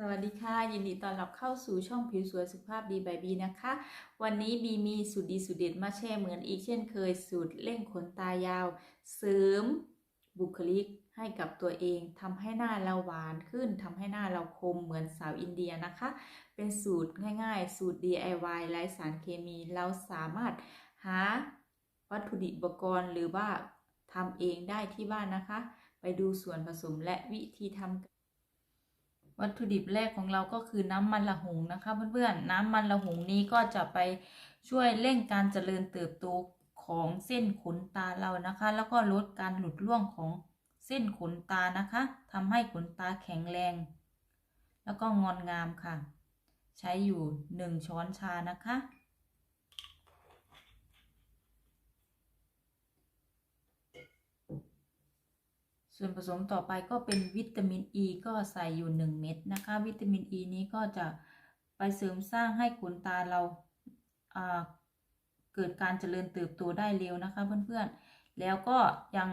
สวัสดีค่ะ ยินดีต้อนรับเข้าสู่ช่องผิวสวยสุขภาพดีบายบีนะคะ วันนี้บีมีสูตรดีสูตรเด็ดมาแชร์เหมือนอีกเช่นเคยสูตรเร่งขนตายาว เสริมบุคลิกให้กับตัวเองทำให้หน้าเราหวานขึ้นทำให้หน้าเราคมเหมือนสาวอินเดียนะคะ เป็นสูตรง่ายๆ สูตร DIY ไร้สารเคมีเราสามารถหาวัตถุดิบอุปกรณ์หรือว่าทำเองได้ที่บ้านนะคะ ไปดูส่วนผสมและวิธีทำ วัตถุดิบแรกของเราก็คือน้ำมันละหงนะคะเพื่อนๆน้ำมันละหงนี้ก็จะไปช่วยเร่งการเจริญเติบโตของเส้นขนตาเรานะคะ แล้วก็ลดการหลุดร่วงของเส้นขนตานะคะทำให้ขนตาแข็งแรง แล้วก็งอนงามค่ะ ใช้อยู่หนึ่งช้อนชานะคะ ส่วนผสมต่อไปก็เป็นวิตามินอ e ีก็ใส่อยู่ 1 เม็ดนะคะ วิตามินอ e ีนี้ก็จะไปเสริมสร้างให้ขนตาเราเกิดการเจริญเติบโตได้เร็วนะคะเพื่อนๆ แล้วก็ยัง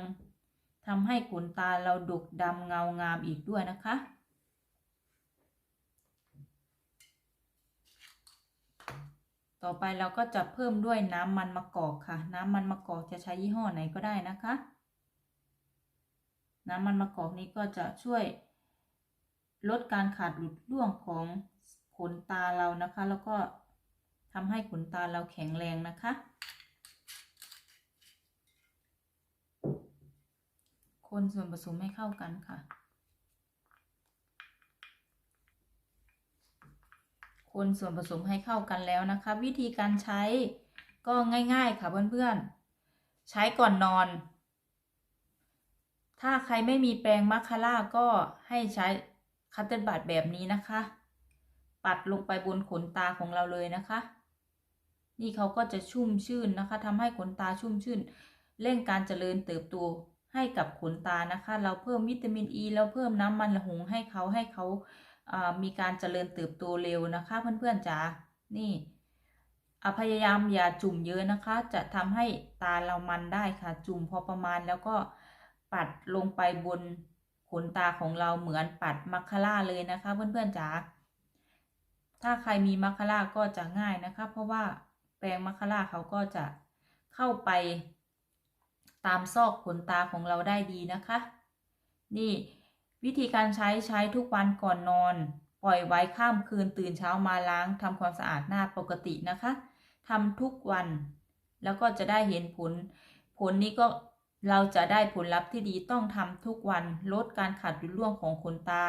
ทำให้ขนตาเราดกดำเงางามอีกด้วยนะคะต่อไปเราก็จะเพิ่มด้วยน้ำมันมะกอกค่ะ น้ำมันมะกอกจะใช้ยี่ห้อไหนก็ได้นะคะ น้ำมันมะกอกนี้ก็จะช่วยลดการขาดหลุดร่วงของขนตาเรานะคะ แล้วก็ทำให้ขนตาเราแข็งแรงนะคะ คนส่วนผสมให้เข้ากันค่ะ คนส่วนผสมให้เข้ากันแล้วนะคะ วิธีการใช้ก็ง่าย ๆ ค่ะเพื่อนๆ ใช้ก่อนนอน ถ้าใครไม่มีแปรงมัคคาร่าก็ให้ใช้คัตเตอร์บัดแบบนี้นะคะ ปัดลงไปบนขนตาของเราเลยนะคะ นี่เขาก็จะชุ่มชื่นนะคะทำให้ขนตาชุ่มชื่น เร่งการเจริญเติบโตให้กับขนตานะคะ เราเพิ่มวิตามินอ e, ีแล้วเพิ่มน้ำมันละหงให้เขาให้เขามีการเจริญเติบโตเร็วนะคะเพื่อนๆจ๋านี่พยายามอย่าจุ่มเยอะนะคะ จะทำให้ตาเรามันได้ค่ะ จุ่มพอประมาณแล้วก็ ปัดลงไปบนขนตาของเราเหมือนปัดมัคคาร่าเลยนะคะ เพื่อนๆจ๋าถ้าใครมีมัคคาร่าก็จะง่ายนะคะ เพราะว่าแปรงมัคคาร่าเขาก็จะเข้าไปตามซอกขนตาของเราได้ดีนะคะ นี่วิธีการใช้ใช้ทุกวันก่อนนอน ปล่อยไว้ข้ามคืนตื่นเช้ามาล้างทำความสะอาดหน้าปกตินะคะทำทุกวัน แล้วก็จะได้เห็นผล ผลนี้ก็ เราจะได้ผลลัพธ์ที่ดีต้องทำทุกวันลดการขาดหรือร่วงของขนตา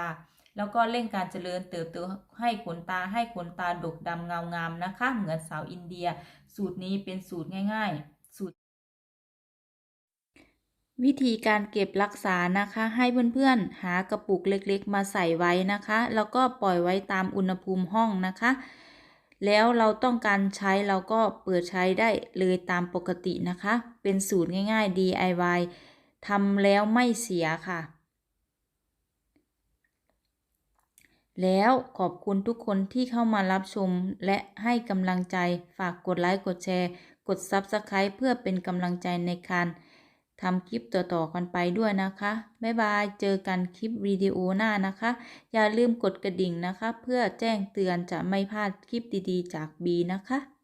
แล้วก็เร่งการเจริญเติบโตให้ขนตาให้ขนตาดกดำเงางามนะคะ เหมือนสาวอินเดีย สูตรนี้เป็นสูตรง่าย ๆ สูตร วิธีการเก็บรักษานะคะ ให้เพื่อนๆหากระปุกเล็กๆ มาใส่ไว้นะคะ แล้วก็ปล่อยไว้ตามอุณหภูมิห้องนะคะ แล้วเราต้องการใช้เราก็เปิดใช้ได้เลยตามปกตินะคะ เป็นสูตรง่ายๆ DIY ทำแล้วไม่เสียค่ะ แล้วขอบคุณทุกคนที่เข้ามารับชม และให้กำลังใจฝากกดไลค์กดแชร์ กด Subscribe เพื่อเป็นกำลังใจในการ ทำคลิปต่อๆกันไปด้วยนะคะ บ๊ายบาย เจอกันคลิปวิดีโอหน้านะคะ อย่าลืมกดกระดิ่งนะคะ เพื่อแจ้งเตือนจะไม่พลาดคลิปดีๆ จากบีนะคะ